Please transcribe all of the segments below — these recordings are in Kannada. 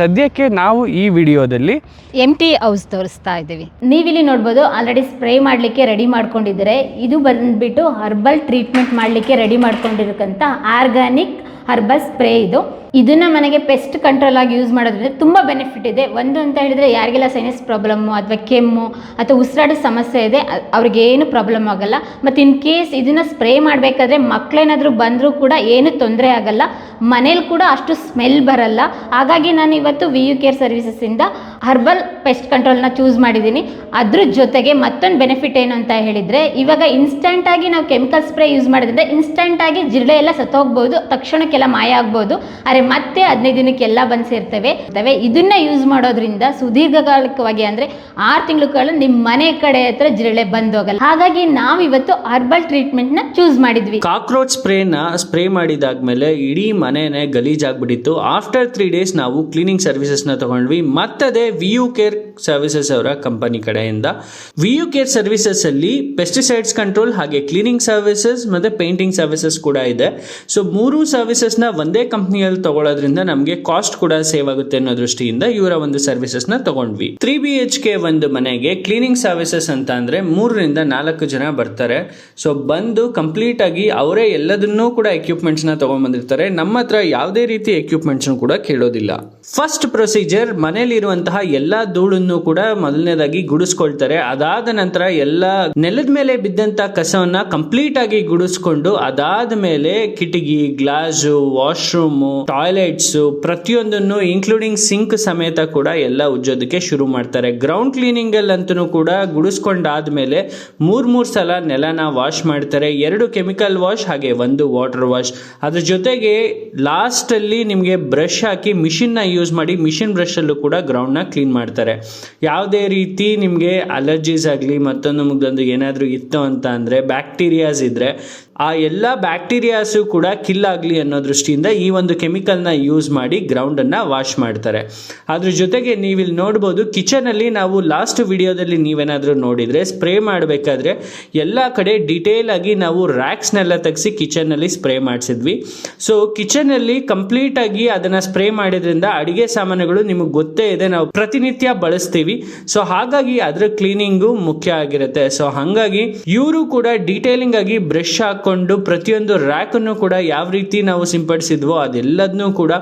ಸದ್ಯಕ್ಕೆ ನಾವು ಈ ವಿಡಿಯೋದಲ್ಲಿ ಎಂ ಟಿ ಹೌಸ್ ತೋರಿಸ್ತಾ ಇದ್ದೀವಿ. ನೀವಿಲ್ಲಿ ನೋಡ್ಬೋದು ಆಲ್ರೆಡಿ ಸ್ಪ್ರೇ ಮಾಡಲಿಕ್ಕೆ ರೆಡಿ ಮಾಡ್ಕೊಂಡಿದ್ದಾರೆ. ಇದು ಬಂದ್ಬಿಟ್ಟು ಹರ್ಬಲ್ ಟ್ರೀಟ್ಮೆಂಟ್ ಮಾಡಲಿಕ್ಕೆ ರೆಡಿ ಮಾಡ್ಕೊಂಡಿರಕ್ಕಂಥ ಆರ್ಗ್ಯಾನಿಕ್ ಹರ್ಬಲ್ ಸ್ಪ್ರೇ ಇದು. ಇದನ್ನ ಮನೆಗೆ ಪೆಸ್ಟ್ ಕಂಟ್ರೋಲ್ ಆಗಿ ಯೂಸ್ ಮಾಡೋದ್ರಿಂದ ತುಂಬ ಬೆನಿಫಿಟ್ ಇದೆ. ಒಂದು ಅಂತ ಹೇಳಿದ್ರೆ ಯಾರಿಗೆಲ್ಲ ಸೈನಸ್ ಪ್ರಾಬ್ಲಮ್ಮು ಅಥವಾ ಕೆಮ್ಮು ಅಥವಾ ಉಸಿರಾಡೋ ಸಮಸ್ಯೆ ಇದೆ ಅವ್ರಿಗೇನು ಅವ್ರಿಗೆ ಏನು ಪ್ರಾಬ್ಲಮ್ ಆಗಲ್ಲ. ಮತ್ತು ಇನ್ ಕೇಸ್ ಇದನ್ನ ಸ್ಪ್ರೇ ಮಾಡಬೇಕಾದ್ರೆ ಮಕ್ಕಳೇನಾದರೂ ಬಂದರೂ ಕೂಡ ಏನು ತೊಂದರೆ ಆಗಲ್ಲ. ಮನೇಲಿ ಕೂಡ ಅಷ್ಟು ಸ್ಮೆಲ್ ಬರಲ್ಲ. ಹಾಗಾಗಿ ನಾನು ಇವತ್ತು ವಿ ಯು ಕೇರ್ ಸರ್ವಿಸಸ್ಸಿಂದ ಹರ್ಬಲ್ ಪೆಸ್ಟ್ ಕಂಟ್ರೋಲ್ನ ಚೂಸ್ ಮಾಡಿದ್ದೀನಿ. ಅದ್ರ ಜೊತೆಗೆ ಮತ್ತೊಂದು ಬೆನಿಫಿಟ್ ಏನು ಅಂತ ಹೇಳಿದರೆ, ಇವಾಗ ಇನ್ಸ್ಟೆಂಟಾಗಿ ನಾವು ಕೆಮಿಕಲ್ ಸ್ಪ್ರೇ ಯೂಸ್ ಮಾಡಿದ್ರೆ ಇನ್ಸ್ಟೆಂಟಾಗಿ ಜಿರಳೆ ಎಲ್ಲ ಸತ್ತೋಗ್ಬೋದು, ತಕ್ಷಣಕ್ಕೆಲ್ಲ ಮಾಯ ಆಗ್ಬೋದು. ಆದರೆ ಮತ್ತೆ ಹದಿನೈದು ದಿನಕ್ಕೆಲ್ಲ ಬಂದು ಸೇರ್ತವೆ. ಇದನ್ನ ಯೂಸ್ ಮಾಡೋದ್ರಿಂದ ಸುದೀರ್ಘಕಾಲಿಕವಾಗಿ ಅಂದರೆ ಆರು ತಿಂಗಳು ನಿಮ್ಮ ಮನೆ ಕಡೆ ಹತ್ರ ಜಿರಳೆ ಬಂದೋಗಲ್ಲ. ಹಾಗಾಗಿ ನಾವು ಇವತ್ತು ಹರ್ಬಲ್ ಟ್ರೀಟ್ಮೆಂಟ್ನ ಚೂಸ್ ಮಾಡಿದ್ವಿ. ಕಾಕ್ರೋಚ್ ಸ್ಪ್ರೇನ ಸ್ಪ್ರೇ ಮಾಡಿದಾದ್ಮೇಲೆ ಇಡೀ ಮನೆನೇ ಗಲೀಜಾಗ್ಬಿಟ್ಟಿತ್ತು ಆಫ್ಟರ್ ತ್ರೀ ಡೇಸ್ ನಾವು ಕ್ಲೀನಿಂಗ್ ಸರ್ವಿಸಸ್ನ ತಗೊಂಡ್ವಿ. ಮತ್ತದೇ ವಿ ಯು ಕೇರ್ ಸರ್ವಿಸಸ್ ಅವರ ಕಂಪನಿ ಕಡೆಯಿಂದ. ವಿ ಯು ಕೇರ್ ಸರ್ವಿಸಸ್ ಅಲ್ಲಿ ಪೆಸ್ಟಿಸೈಡ್ಸ್ ಕಂಟ್ರೋಲ್ ಹಾಗೆ ಕ್ಲೀನಿಂಗ್ ಸರ್ವಿಸಸ್ ಮತ್ತೆ ಪೇಂಟಿಂಗ್ ಸರ್ವಿಸಸ್ ಕೂಡ ಇದೆ. ಸೊ ಮೂರು ಸರ್ವಿಸಸ್ನ ಒಂದೇ ಕಂಪ್ನಿಯಲ್ಲಿ ತಗೊಳ್ಳೋದ್ರಿಂದ ನಮಗೆ ಕಾಸ್ಟ್ ಕೂಡ ಸೇವ್ ಆಗುತ್ತೆ ಅನ್ನೋ ದೃಷ್ಟಿಯಿಂದ ಇವರ ಒಂದು ಸರ್ವಿಸಸ್ನ ತಗೊಂಡ್ವಿ. ತ್ರೀ ಬಿ ಎಚ್ ಕೆ ಒಂದು ಮನೆಗೆ ಕ್ಲೀನಿಂಗ್ ಸರ್ವಿಸಸ್ ಅಂತ ಅಂದ್ರೆ ಮೂರರಿಂದ ನಾಲ್ಕು ಜನ ಬರ್ತಾರೆ. ಸೊ ಬಂದು ಕಂಪ್ಲೀಟ್ ಆಗಿ ಅವರೇ ಎಲ್ಲದನ್ನೂ ಕೂಡ ಎಕ್ವಿಪ್ಮೆಂಟ್ಸ್ನ ತಗೊಂಡ್ಬಂದಿರ್ತಾರೆ ನಮ್ಮ ಹತ್ರ ಯಾವುದೇ ರೀತಿ ಎಕ್ವಿಪ್ಮೆಂಟ್ಸ್ ಕೂಡ ಕೇಳೋದಿಲ್ಲ. ಫಸ್ಟ್ ಪ್ರೊಸೀಜರ್ ಮನೆಯಲ್ಲಿರುವಂತಹ ಎಲ್ಲಾ ಧೂಳನ್ನು ಕೂಡ ಮೊದಲನೇದಾಗಿ ಗುಡಿಸ್ಕೊಳ್ತಾರೆ. ಅದಾದ ನಂತರ ಎಲ್ಲ ನೆಲದ ಮೇಲೆ ಬಿದ್ದಂತ ಕಸವನ್ನ ಕಂಪ್ಲೀಟ್ ಆಗಿ ಗುಡಿಸ್ಕೊಂಡು ಅದಾದ ಮೇಲೆ ಕಿಟಕಿ, ಗ್ಲಾಸು ವಾಶ್ರೂಮ್ ಟಾಯ್ಲೆಟ್ಸ್ ಪ್ರತಿಯೊಂದನ್ನು ಇನ್ಕ್ಲೂಡಿಂಗ್ ಸಿಂಕ್ ಸಮೇತ ಕೂಡ ಎಲ್ಲ ಉಜ್ಜೋದಕ್ಕೆ ಶುರು ಮಾಡ್ತಾರೆ. ಗ್ರೌಂಡ್ ಕ್ಲೀನಿಂಗ್ ಅಲ್ಲಂತೂ ಕೂಡ ಗುಡಿಸ್ಕೊಂಡಾದ್ಮೇಲೆ ಮೂರ್ ಮೂರ್ ಸಲ ನೆಲನ ವಾಶ್ ಮಾಡ್ತಾರೆ. ಎರಡು ಕೆಮಿಕಲ್ ವಾಶ್ ಹಾಗೆ ಒಂದು ವಾಟರ್ ವಾಶ್ ಅದ್ರ ಜೊತೆಗೆ ಲಾಸ್ಟ್ ಅಲ್ಲಿ ನಿಮಗೆ ಬ್ರಷ್ ಹಾಕಿ ಮಿಷಿನ್ನ ಯೂಸ್ ಮಾಡಿ ಮಿಷಿನ್ ಬ್ರಷ್ ಅಲ್ಲೂ ಕೂಡ ಗ್ರೌಂಡ್ನ ಕ್ಲೀನ್ ಮಾಡ್ತಾರೆ. ಯಾವುದೇ ರೀತಿ ನಿಮಗೆ ಅಲರ್ಜೀಸ್ ಆಗಲಿ ಮತ್ತೊಂದು ಮುಗ್ದೊಂದು ಏನಾದರೂ ಇತ್ತು ಅಂತ ಅಂದರೆ ಬ್ಯಾಕ್ಟೀರಿಯಾಸ್ ಇದ್ರೆ ಆ ಎಲ್ಲ ಬ್ಯಾಕ್ಟೀರಿಯಾಸು ಕೂಡ ಕಿಲ್ ಆಗಲಿ ಅನ್ನೋ ದೃಷ್ಟಿಯಿಂದ ಈ ಒಂದು ಕೆಮಿಕಲ್ನ ಯೂಸ್ ಮಾಡಿ ಗ್ರೌಂಡನ್ನು ವಾಶ್ ಮಾಡ್ತಾರೆ. ಅದ್ರ ಜೊತೆಗೆ ನೀವಿಲ್ಲಿ ನೋಡ್ಬೋದು ಕಿಚನಲ್ಲಿ ನಾವು ಲಾಸ್ಟ್ ವಿಡಿಯೋದಲ್ಲಿ ನೀವೇನಾದರೂ ನೋಡಿದರೆ, ಸ್ಪ್ರೇ ಮಾಡಬೇಕಾದ್ರೆ ಎಲ್ಲ ಕಡೆ ಡಿಟೇಲ್ ಆಗಿ ನಾವು ರ್ಯಾಕ್ಸ್ನೆಲ್ಲ ತೆಗೆಸಿ ಕಿಚನ್ನಲ್ಲಿ ಸ್ಪ್ರೇ ಮಾಡಿಸಿದ್ವಿ. ಸೊ ಕಿಚನಲ್ಲಿ ಕಂಪ್ಲೀಟ್ ಆಗಿ ಅದನ್ನು ಸ್ಪ್ರೇ ಮಾಡಿದ್ರಿಂದ ಅಡುಗೆ ಸಾಮಾನುಗಳು ನಿಮಗೆ ಗೊತ್ತೇ ಇದೆ, ನಾವು ಪ್ರತಿನಿತ್ಯ ಬಳಸ್ತೀವಿ. ಸೊ ಹಾಗಾಗಿ ಅದರ ಕ್ಲೀನಿಂಗು ಮುಖ್ಯ ಆಗಿರುತ್ತೆ. ಸೊ ಹಾಗಾಗಿ ಇವರು ಕೂಡ ಡೀಟೇಲಿಂಗ್ ಆಗಿ ಬ್ರಷ್ ಹಾಕೊಂಡು ಪ್ರತಿಯೊಂದು ರ್ಯಾಕನ್ನು ಕೂಡ ಯಾವ ರೀತಿ ನಾವು ಸಿಂಪಡಿಸಿದ್ವೋ ಅದೆಲ್ಲದನ್ನೂ ಕೂಡ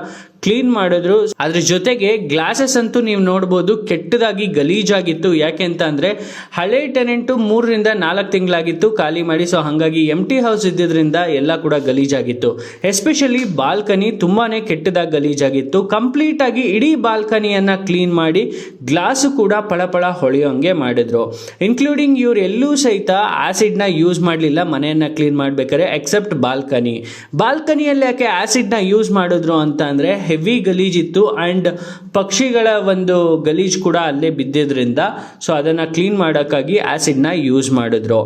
ಕ್ಲೀನ್ ಮಾಡಿದ್ರು. ಅದ್ರ ಜೊತೆಗೆ ಗ್ಲಾಸಸ್ ಅಂತೂ ನೀವು ನೋಡ್ಬೋದು ಕೆಟ್ಟದಾಗಿ ಗಲೀಜಾಗಿತ್ತು. ಯಾಕೆ ಅಂತ ಅಂದ್ರೆ ಹಳೆ ಟೆನೆಂಟು ಮೂರರಿಂದ ನಾಲ್ಕು ತಿಂಗಳಾಗಿತ್ತು ಖಾಲಿ ಮಾಡಿ. ಸೊ ಹಾಗಾಗಿ ಎಂ ಟಿ ಹೌಸ್ ಇದ್ದಿದ್ರಿಂದ ಎಲ್ಲ ಕೂಡ ಗಲೀಜಾಗಿತ್ತು. ಎಸ್ಪೆಷಲಿ ಬಾಲ್ಕನಿ ತುಂಬಾನೇ ಕೆಟ್ಟದಾಗಿ ಗಲೀಜಾಗಿತ್ತು. ಕಂಪ್ಲೀಟ್ ಆಗಿ ಇಡೀ ಬಾಲ್ಕನಿಯನ್ನ ಕ್ಲೀನ್ ಮಾಡಿ ಗ್ಲಾಸ್ ಕೂಡ ಪಳಪಳ ಹೊಳೆಯೋಂಗೆ ಮಾಡಿದ್ರು. ಇನ್ಕ್ಲೂಡಿಂಗ್ ಇವ್ರು ಎಲ್ಲೂ ಸಹಿತ ಆಸಿಡ್ನ ಯೂಸ್ ಮಾಡಲಿಲ್ಲ. ಮನೆಯನ್ನ ಕ್ಲೀನ್ ಮಾಡ್ಬೇಕಾದ್ರೆ ಎಕ್ಸೆಪ್ಟ್ ಬಾಲ್ಕನಿ ಬಾಲ್ಕನಿಯಲ್ಲಿ ಯಾಕೆ ಆಸಿಡ್ನ ಯೂಸ್ ಮಾಡಿದ್ರು ಅಂತ ಅಂದ್ರೆ ಹೆವಿ ಗಲೀಜಿತ್ತು ಆ್ಯಂಡ್ ಪಕ್ಷಿಗಳ ಒಂದು ಗಲೀಜ್ ಕೂಡ ಅಲ್ಲೇ ಬಿದ್ದಿದ್ರಿಂದ ಸೊ ಅದನ್ನು ಕ್ಲೀನ್ ಮಾಡೋಕ್ಕಾಗಿ ಆ್ಯಸಿಡ್ನ ಯೂಸ್ ಮಾಡಿದ್ರು.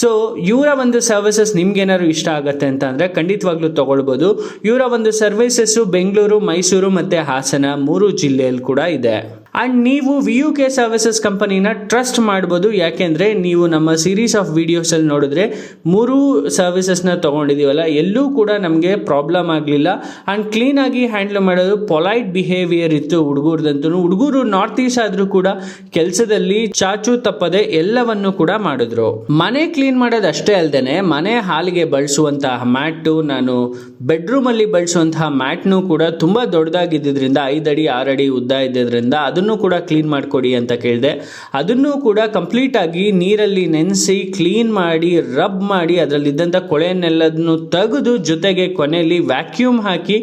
ಸೊ ಇವರ ಒಂದು ಸರ್ವಿಸಸ್ ನಿಮ್ಗೇನಾದ್ರು ಇಷ್ಟ ಆಗುತ್ತೆ ಅಂತ ಅಂದರೆ ಖಂಡಿತವಾಗ್ಲೂ ತೊಗೊಳ್ಬೋದು. ಇವರ ಒಂದು ಸರ್ವಿಸಸ್ಸು ಬೆಂಗಳೂರು, ಮೈಸೂರು ಮತ್ತು ಹಾಸನ ಮೂರು ಜಿಲ್ಲೆಯಲ್ಲಿ ಕೂಡ ಇದೆ. ಆ್ಯಂಡ್ ನೀವು ವಿ ಯು ಕೆ ಸರ್ವಿಸಸ್ ಕಂಪನಿನ ಟ್ರಸ್ಟ್ ಮಾಡ್ಬೋದು. ಯಾಕೆಂದರೆ ನೀವು ನಮ್ಮ ಸೀರೀಸ್ ಆಫ್ ವಿಡಿಯೋಸಲ್ಲಿ ನೋಡಿದ್ರೆ ಮೂರು ಸರ್ವಿಸಸ್ನ ತೊಗೊಂಡಿದ್ದೀವಲ್ಲ ಎಲ್ಲೂ ಕೂಡ ನಮಗೆ ಪ್ರಾಬ್ಲಮ್ ಆಗಲಿಲ್ಲ. ಆ್ಯಂಡ್ ಕ್ಲೀನಾಗಿ ಹ್ಯಾಂಡಲ್ ಮಾಡೋದು ಪೊಲೈಟ್ ಬಿಹೇವಿಯರ್ ಇತ್ತು ಹುಡುಗರದಂತೂ. ಹುಡುಗರು ನಾರ್ತ್ ಈಸ್ಟ್ ಆದರೂ ಕೂಡ ಕೆಲಸದಲ್ಲಿ ಚಾಚು ತಪ್ಪದೆ ಎಲ್ಲವನ್ನು ಕೂಡ ಮಾಡಿದ್ರು. ಮನೆ ಕ್ಲೀನ್ ಮಾಡೋದು ಅಷ್ಟೇ ಅಲ್ಲದೆ ಮನೆ ಹಾಲಿಗೆ ಬಳಸುವಂತಹ ಮ್ಯಾಟು, ನಾನು ಬೆಡ್ರೂಮಲ್ಲಿ ಬಳಸುವಂತಹ ಮ್ಯಾಟ್ನು ಕೂಡ ತುಂಬ ದೊಡ್ಡದಾಗಿದ್ದರಿಂದ ಆರು ಅಡಿ ಉದ್ದ ಇದ್ದಿದ್ದರಿಂದ ಅದನ್ನು ಕೂಡ ಕ್ಲೀನ್ ಮಾಡಿಕೊಡಿ ಅಂತ ಕೇಳಿದೆ. ಅದನ್ನು ಕೂಡ ಕಂಪ್ಲೀಟಾಗಿ ನೀರಲ್ಲಿ ನೆನೆಸಿ ಕ್ಲೀನ್ ಮಾಡಿ ರಬ್ ಮಾಡಿ, ಅದರಲ್ಲಿದ್ದಂಥ ಕೊಳೆಯನ್ನೆಲ್ಲದನ್ನು ತೆಗೆದು ಜೊತೆಗೆ ಕೊನೆಯಲ್ಲಿ ವ್ಯಾಕ್ಯೂಮ್ ಹಾಕಿ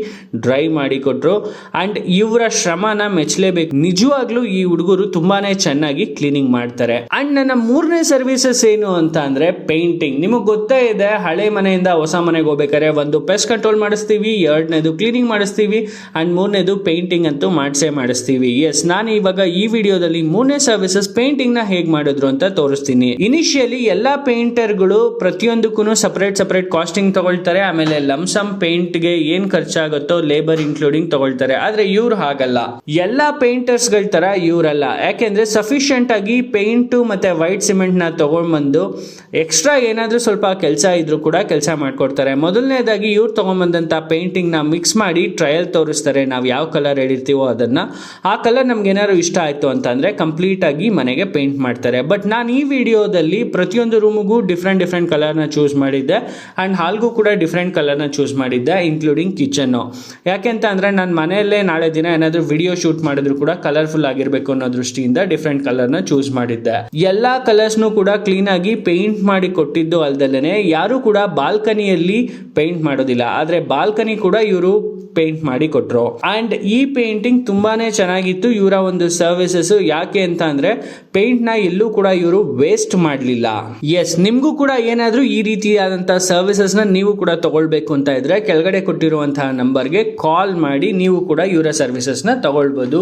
ಡ್ರೈ ಮಾಡಿಕೊಟ್ರು ಆ್ಯಂಡ್ ಇವರ ಶ್ರಮನ ಮೆಚ್ಚಲೇಬೇಕು. ನಿಜವಾಗ್ಲೂ ಈ ಹುಡುಗರು ತುಂಬಾನೇ ಚೆನ್ನಾಗಿ ಕ್ಲೀನಿಂಗ್ ಮಾಡ್ತಾರೆ. ಆ್ಯಂಡ್ ನನ್ನ ಮೂರನೇ ಸರ್ವಿಸಸ್ ಏನು ಅಂತ ಅಂದರೆ ಪೇಂಟಿಂಗ್ ನಿಮಗೆ ಗೊತ್ತೇ ಇದೆ, ಹಳೆ ಮನೆಯಿಂದ ಹೊಸ ಮನೆಗೆ ಹೋಗ್ಬೇಕಾದ್ರೆ ಒಂದು ಪೆಸ್ಟ್ ಕಂಟ್ರೋಲ್ ಮಾಡಿಸ್ತೀವಿ, ಎರಡನೇದು ಕ್ಲೀನಿಂಗ್ ಮಾಡಿಸ್ತೀವಿ ಆ್ಯಂಡ್ ಮೂರನೇದು ಪೇಂಟಿಂಗ್ ಅಂತೂ ಮಾಡಿಸೇ ಮಾಡಿಸ್ತೀವಿ. ಎಸ್ ನಾನು ಇವಾಗ ಈ ವಿಡಿಯೋದಲ್ಲಿ ಮೂರನೇ ಸರ್ವಿಸಸ್ ಪೇಂಟಿಂಗ್ನ ಹೇಗ್ ಮಾಡಿದ್ರು ಅಂತ ತೋರಿಸ್ತೀನಿ. ಇನಿಷಿಯಲಿ ಎಲ್ಲಾ ಪೇಂಟರ್ಗಳು ಪ್ರತಿಯೊಂದಕ್ಕೂ ಸಪರೇಟ್ ಸಪರೇಟ್ ಕಾಸ್ಟಿಂಗ್ ತಗೊಳ್ತಾರೆ, ಆಮೇಲೆ ಲಮ್ಸಮ್ ಪೇಂಟ್ಗೆ ಏನ್ ಖರ್ಚಾಗುತ್ತೋ ಲೇಬರ್ ಇನ್ಕ್ಲೂಡಿಂಗ್ ತಗೊಳ್ತಾರೆ. ಆದ್ರೆ ಇವ್ರು ಹಾಗಲ್ಲ. ಎಲ್ಲಾ ಪೇಂಟರ್ಸ್ಗಳ ತರ ಇವ್ರಲ್ಲ. ಯಾಕೆಂದ್ರೆ ಸಫಿಶಿಯಂಟ್ ಆಗಿ ಪೇಂಟ್ ಮತ್ತೆ ವೈಟ್ ಸಿಮೆಂಟ್ನ ತಗೊಂಡ್ಬಂದು ಎಕ್ಸ್ಟ್ರಾ ಏನಾದ್ರೂ ಸ್ವಲ್ಪ ಕೆಲಸ ಇದ್ರು ಕೂಡ ಕೆಲಸ ಮಾಡ್ಕೊಡ್ತಾರೆ. ಮೊದಲನೇದಾಗಿ ಇವ್ರು ತಗೊಂಡ್ಬಂದಂತ ಪೇಂಟಿಂಗ್ನ ಮಿಕ್ಸ್ ಮಾಡಿ ಟ್ರಯಲ್ ತೋರಿಸ್ತಾರೆ. ನಾವು ಯಾವ ಕಲರ್ ಹೇಳಿರ್ತೀವೋ ಅದನ್ನ. ಆ ಕಲರ್ ನಮ್ಗೆ ಏನಾದ್ರು ಇಷ್ಟ ಆಯ್ತು ಅಂತಂದ್ರೆ ಕಂಪ್ಲೀಟ್ ಆಗಿ ಮನೆಗೆ ಪೇಂಟ್ ಮಾಡ್ತಾರೆ. ಬಟ್ ನಾನು ಈ ವಿಡಿಯೋದಲ್ಲಿ ಪ್ರತಿಯೊಂದು ರೂಮಿಗೂ ಡಿಫ್ರೆಂಟ್ ಡಿಫ್ರೆಂಟ್ ಕಲರ್ನ ಚೂಸ್ ಮಾಡಿದ್ದೆ. ಆ್ಯಂಡ್ ಹಾಲ್ಗೂ ಕೂಡ ಡಿಫ್ರೆಂಟ್ ಕಲರ್ನ ಚೂಸ್ ಮಾಡಿದ್ದೆ ಇನ್ಕ್ಲೂಡಿಂಗ್ ಕಿಚನ್ನು ಯಾಕೆಂತ ಅಂದರೆ ನಾನು ಮನೆಯಲ್ಲೇ ನಾಳೆ ದಿನ ಏನಾದರೂ ವಿಡಿಯೋ ಶೂಟ್ ಮಾಡಿದ್ರು ಕೂಡ ಕಲರ್ಫುಲ್ ಆಗಿರಬೇಕು ಅನ್ನೋ ದೃಷ್ಟಿಯಿಂದ ಡಿಫ್ರೆಂಟ್ ಕಲರ್ನ ಚೂಸ್ ಮಾಡಿದ್ದೆ. ಎಲ್ಲ ಕಲರ್ಸ್ನು ಕೂಡ ಕ್ಲೀನಾಗಿ ಪೇಂಟ್ ಮಾಡಿ ಕೊಟ್ಟಿದ್ದು ಅಲ್ದಲ್ಲೇ ಯಾರು ಕೂಡ ಬಾಲ್ಕನಿಯಲ್ಲಿ ಪೇಂಟ್ ಮಾಡೋದಿಲ್ಲ. ಆದರೆ ಬಾಲ್ಕನಿ ಕೂಡ ಇವರು ಪೇಂಟ್ ಮಾಡಿ ಕೊಟ್ರು. ಅಂಡ್ ಈ ಪೇಂಟಿಂಗ್ ತುಂಬಾನೇ ಚೆನ್ನಾಗಿತ್ತು. ಇವರ ಒಂದು ಸರ್ವಿಸಸ್ ಯಾಕೆ ಅಂತ ಅಂದ್ರೆ ಪೇಂಟ್ನ ಎಲ್ಲೂ ಕೂಡ ಇವರು ವೇಸ್ಟ್ ಮಾಡಲಿಲ್ಲ. ಎಸ್ ನಿಮ್ಗೂ ಕೂಡ ಏನಾದ್ರೂ ಈ ರೀತಿಯಾದಂತಹ ಸರ್ವಿಸಸ್ನ ನೀವು ಕೂಡ ತಗೊಳ್ಬೇಕು ಅಂತ ಇದ್ರೆ ಕೆಳಗಡೆ ಕೊಟ್ಟಿರುವಂತಹ ನಂಬರ್ಗೆ ಕಾಲ್ ಮಾಡಿ ನೀವು ಕೂಡ ಇವರ ಸರ್ವಿಸಸ್ನ ತಗೊಳ್ಬಹುದು